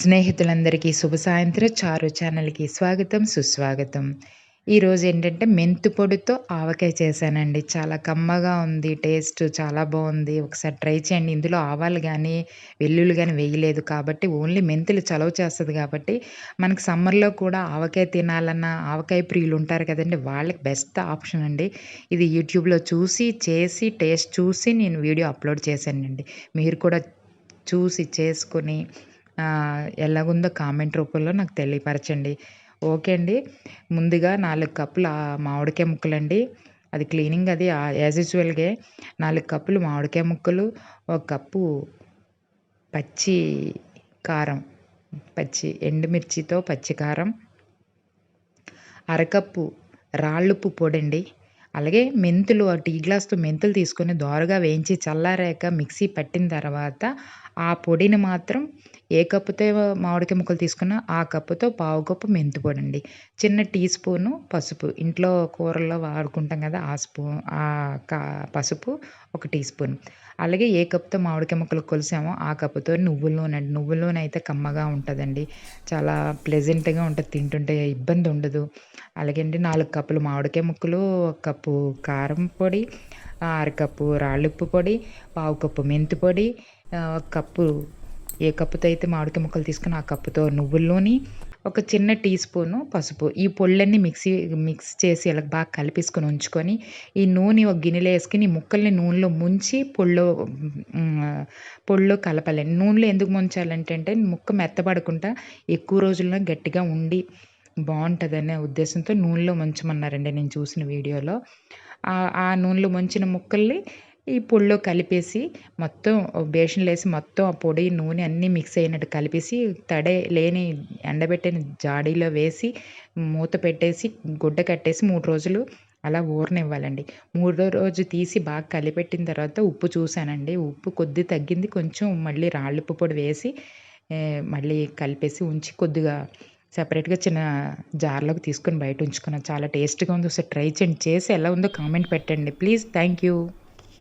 స్నేహితులందరికీ శుభ సాయంత్రం. చారు ఛానల్కి స్వాగతం సుస్వాగతం. ఈరోజు ఏంటంటే మెంతు పొడితో ఆవకాయ చేశానండి. చాలా కమ్మగా ఉంది టేస్ట్ చాలా బాగుంది. ఒకసారి ట్రై చేయండి. ఇందులో ఆవాలు కానీ వెల్లుల్లి కానీ వేయలేదు కాబట్టి ఓన్లీ మెంతులు చలవ చేస్తుంది కాబట్టి మనకి సమ్మర్లో కూడా ఆవకాయ తినాలన్న ఆవకాయ ప్రియులు ఉంటారు కదండి వాళ్ళకి బెస్ట్ ఆప్షన్ అండి. ఇది యూట్యూబ్లో చూసి చేసి టేస్ట్ చూసి నేను వీడియో అప్లోడ్ చేశానండి. మీరు కూడా చూసి చేసుకొని ఎలాగుందో కామెంట్ రూపంలో నాకు తెలియపరచండి. ఓకే అండి. ముందుగా నాలుగు కప్పుల మామిడికాయ ముక్కలండి. అది క్లీనింగ్ అది యాజ్ యూజువల్గా నాలుగు కప్పులు మామిడికాయ ముక్కలు ఒక కప్పు పచ్చి కారం పచ్చి ఎండుమిర్చితో పచ్చి కారం అరకప్పు రాళ్ళుప్పు పొడండి. అలాగే మెంతులు టీ గ్లాస్తో మెంతులు తీసుకొని దోరగా వేయించి చల్లారాక మిక్సీ పట్టిన తర్వాత ఆ పొడిని మాత్రం ఏ కప్పుతో మామిడికాయ ముక్కలు తీసుకున్నా ఆ కప్పుతో పావు కప్పు మెంతి పొడి అండి చిన్న టీ స్పూను పసుపు. ఇంట్లో కూరల్లో వాడుకుంటాం కదా ఆ స్పూన్ ఆ కా పసుపు ఒక టీ స్పూన్. అలాగే ఏ కప్తో మామిడికాయ ముక్కలు కొలిసామో ఆ కప్పుతో నువ్వుల నూనె అండి. నువ్వుల నూనె అయితే కమ్మగా ఉంటుందండి. చాలా ప్లెజెంట్గా ఉంటుంది తింటుంటే ఇబ్బంది ఉండదు. అలాగే అండి నాలుగు కప్పులు మామిడికాయ ముక్కలు ఒక కప్పు కారం పొడి అరకప్పు రాళ్ళుప్పు పొడి పావు కప్పు మెంతి పొడి కప్పు ఏ కప్పుతో అయితే మామిడికాయ ముక్కలు తీసుకుని ఆ కప్పుతో నువ్వుల్లోని ఒక చిన్న టీ స్పూను పసుపు. ఈ పొళ్ళన్నీ మిక్సీ మిక్స్ చేసి ఇలా బాగా కలిపేసుకొని ఉంచుకొని ఈ నూనె ఒక గిన్నెలో వేసుకుని ముక్కల్ని నూనెలో ముంచి పొళ్ళు పొళ్ళు కలపాలండి నూనెలో ఎందుకు ముంచాలంటే అంటే ముక్క మెత్తబడకుండా ఎక్కువ రోజుల్లో గట్టిగా ఉండి బాగుంటుందనే ఉద్దేశంతో నూనెలో ముంచమన్నారండి నేను చూసిన వీడియోలో. ఆ నూనెలో ముంచిన ముక్కల్ని ఈ పొడిలో కలిపేసి మొత్తం బేషన్లో వేసి మొత్తం ఆ పొడి నూనె అన్నీ మిక్స్ అయినట్టు కలిపేసి తడే లేని ఎండబెట్టిన జాడీలో వేసి మూత పెట్టేసి గుడ్డ కట్టేసి మూడు రోజులు అలా ఊరనివ్వాలండి. మూడో రోజు తీసి బాగా కలిపెట్టిన తర్వాత ఉప్పు చూశానండి ఉప్పు కొద్ది తగ్గింది. కొంచెం మళ్ళీ రాళ్ళుప్పు పొడి వేసి మళ్ళీ కలిపేసి ఉంచి కొద్దిగా సపరేట్గా చిన్న జార్లోకి తీసుకొని బయట ఉంచుకున్నాను చాలా టేస్ట్గా ఉంది. ఒకసారి ట్రై చేయండి. చేసి ఎలా ఉందో కామెంట్ పెట్టండి. Please thank you.